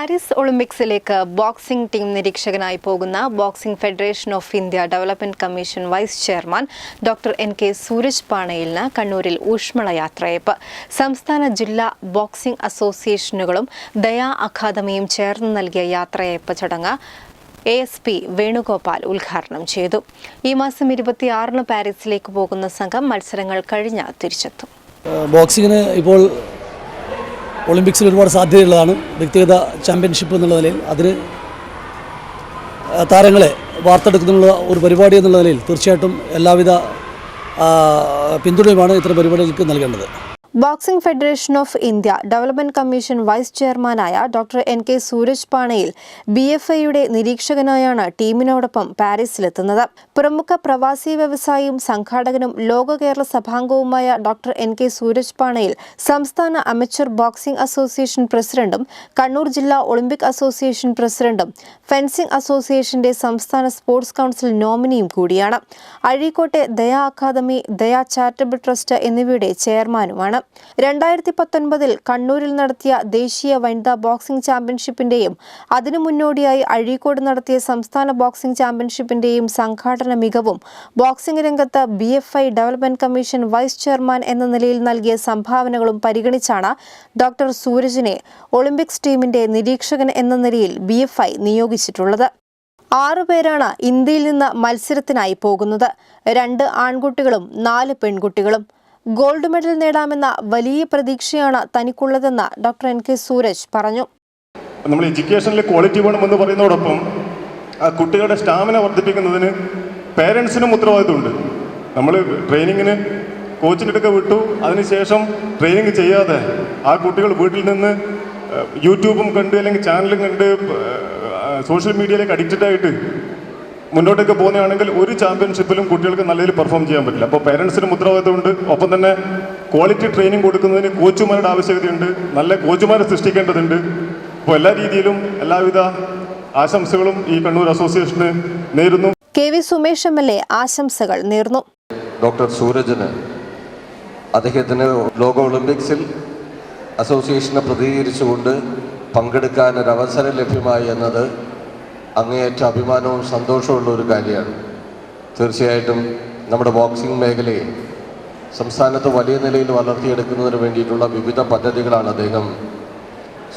Paris ഒളിമ്പിക്സിലേക്ക് boxing team നിരീക്ഷകനായി പോകുന്ന boxing federation of India development commission vice chairman doctor N K Suraj പാണയിലിന് കണ്ണൂരിൽ ഊഷ്മള യാത്രയയപ്പ്. സംസ്ഥാന ജില്ലാ ബോക്സിംഗ് അസോസിയേഷനുകളും ദയാ അക്കാദമിയും ചേർന്ന് നൽകിയ യാത്രയപ്പ് ചടങ്ങ് എ എസ് പി വേണുഗോപാൽ ഉദ്ഘാടനം ചെയ്തു. ഈ മാസം ഇരുപത്തിയാറിന് പാരീസിലേക്ക് പോകുന്ന സംഘം മത്സരങ്ങൾ കഴിഞ്ഞ തിരിച്ചെത്തും. ബോക്സിങ്ങിന് ഇപ്പോൾ ഒളിമ്പിക്സിൽ ഒരുപാട് സാധ്യതയുള്ളതാണ്. വ്യക്തിഗത ചാമ്പ്യൻഷിപ്പ് എന്നുള്ള നിലയിൽ അതിന് താരങ്ങളെ വാർത്തെടുക്കുന്നുള്ള ഒരു പരിപാടി എന്നുള്ള നിലയിൽ തീർച്ചയായിട്ടും എല്ലാവിധ പിന്തുണയുമാണ് ഇത്തരം പരിപാടികൾക്ക് നൽകേണ്ടത്. Boxing federation of India development commission vice ചെയർമാനായ doctor N K Suraj Panayil B F ഐയുടെ നിരീക്ഷകനായാണ് ടീമിനോടൊപ്പം പാരീസിലെത്തുന്നത്. പ്രമുഖ പ്രവാസി വ്യവസായിയും സംഘാടകനും ലോക Kerala സഭാംഗവുമായ doctor N K Suraj Panayil സംസ്ഥാന അമച്ചർ ബോക്സിംഗ് അസോസിയേഷൻ പ്രസിഡന്റും കണ്ണൂർ ജില്ലാ ഒളിമ്പിക് അസോസിയേഷൻ പ്രസിഡന്റും ഫെൻസിംഗ് അസോസിയേഷന്റെ സംസ്ഥാന സ്പോർട്സ് കൗൺസിൽ നോമിനിയും കൂടിയാണ്. അഴീക്കോട്ടെ Daya academy Daya charitable trust എന്നിവയുടെ ചെയർമാനുമാണ്. രണ്ടായിരത്തി പത്തൊൻപതിൽ കണ്ണൂരിൽ നടത്തിയ ദേശീയ വനിതാ ബോക്സിംഗ് ചാമ്പ്യൻഷിപ്പിന്റെയും അതിനു മുന്നോടിയായി അഴീക്കോട് നടത്തിയ സംസ്ഥാന ബോക്സിംഗ് ചാമ്പ്യൻഷിപ്പിന്റെയും സംഘാടന മികവും ബോക്സിംഗ് രംഗത്ത് B F I development commission vice chairman എന്ന നിലയിൽ നൽകിയ സംഭാവനകളും പരിഗണിച്ചാണ് ഡോക്ടർ സൂരജിനെ ഒളിമ്പിക്സ് ടീമിന്റെ നിരീക്ഷകൻ എന്ന നിലയിൽ ബി എഫ് ഐ നിയോഗിച്ചിട്ടുള്ളത്. ആറുപേരാണ് ഇന്ത്യയിൽ നിന്ന് മത്സരത്തിനായി പോകുന്നത്. രണ്ട് ആൺകുട്ടികളും നാല് പെൺകുട്ടികളും. ഗോൾഡ് മെഡൽ നേടാമെന്ന വലിയ പ്രതീക്ഷയാണ് തനിക്കുള്ളതെന്ന് ഡോക്ടർ എൻ കെ സൂരജ് പറഞ്ഞു. നമ്മൾ എഡ്യൂക്കേഷനിൽ ക്വാളിറ്റി വേണമെന്ന് പറയുന്നതോടൊപ്പം കുട്ടികളുടെ സ്റ്റാമിന വർദ്ധിപ്പിക്കുന്നതിന് പേരൻസിനും ഉത്തരവാദിത്തമുണ്ട് നമ്മൾ ട്രെയിനിങ്ങിന് കോച്ചിന്റെ അടുക്ക വിട്ടു. അതിനുശേഷം ട്രെയിനിങ് ചെയ്യാതെ ആ കുട്ടികൾ വീട്ടിൽ നിന്ന് യൂട്യൂബും കണ്ട് അല്ലെങ്കിൽ ചാനലും കണ്ട് സോഷ്യൽ മീഡിയയിലേക്ക് അഡിക്റ്റഡ് ആയിട്ട് മുന്നോട്ടേക്ക് പോകുന്നതാണെങ്കിൽ ഒരു ചാമ്പ്യൻഷിപ്പിലും കുട്ടികൾക്ക് നല്ല രീതിയിൽ പെർഫോം ചെയ്യാൻ പറ്റില്ല. അപ്പോൾ പേരൻസിനും ഉത്തരവാദിത്തമുണ്ട് ഒപ്പം തന്നെ ക്വാളിറ്റി ട്രെയിനിങ് കൊടുക്കുന്നതിന് കോച്ചുമാരുടെ ആവശ്യകതയുണ്ട്. നല്ല കോച്ചുമാരെ സൃഷ്ടിക്കേണ്ടതുണ്ട്. അപ്പോൾ എല്ലാ രീതിയിലും എല്ലാവിധ ആശംസകളും ഈ കണ്ണൂർ അസോസിയേഷന് നേരുന്നു. K V Sumesh M L A ആശംസകൾ നേർന്നു. ഡോക്ടർ സൂരജിന് അദ്ദേഹത്തിന് ലോക ഒളിമ്പിക്സിൽ അസോസിയേഷനെ പ്രതിനിധീകരിച്ചുകൊണ്ട് പങ്കെടുക്കാൻ ഒരു അവസരം ലഭ്യമായി എന്നത് അങ്ങേയറ്റ അഭിമാനവും സന്തോഷമുള്ള ഒരു കാര്യമാണ്. തീർച്ചയായിട്ടും നമ്മുടെ ബോക്സിംഗ് മേഖലയെ സംസ്ഥാനത്ത് വലിയ നിലയിൽ വളർത്തിയെടുക്കുന്നതിന് വേണ്ടിയിട്ടുള്ള വിവിധ പദ്ധതികളാണ് അദ്ദേഹം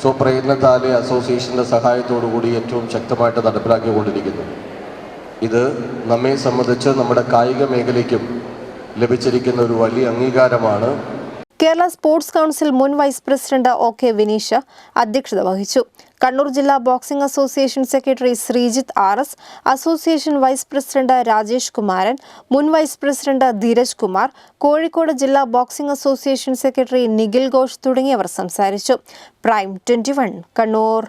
സ്വപ്രയത്നത്താലെ അസോസിയേഷന്റെ കൂടി ഏറ്റവും ശക്തമായിട്ട് നടപ്പിലാക്കിക്കൊണ്ടിരിക്കുന്നത്. ഇത് നമ്മെ സംബന്ധിച്ച് നമ്മുടെ കായിക മേഖലയ്ക്കും ലഭിച്ചിരിക്കുന്ന ഒരു വലിയ അംഗീകാരമാണ്. കേരള സ്പോർട്സ് കൗൺസിൽ മുൻ vice president O K Vineesh അധ്യക്ഷത വഹിച്ചു. കണ്ണൂർ ജില്ലാ boxing association secretary Sreejith R S association vice president Rajesh Kumaran മുൻ വൈസ് പ്രസിഡന്റ് ധീരജ് കുമാർ കോഴിക്കോട് ജില്ലാ boxing association secretary Nikhil Ghosh തുടങ്ങിയവർ സംസാരിച്ചു. Prime twenty Kannur.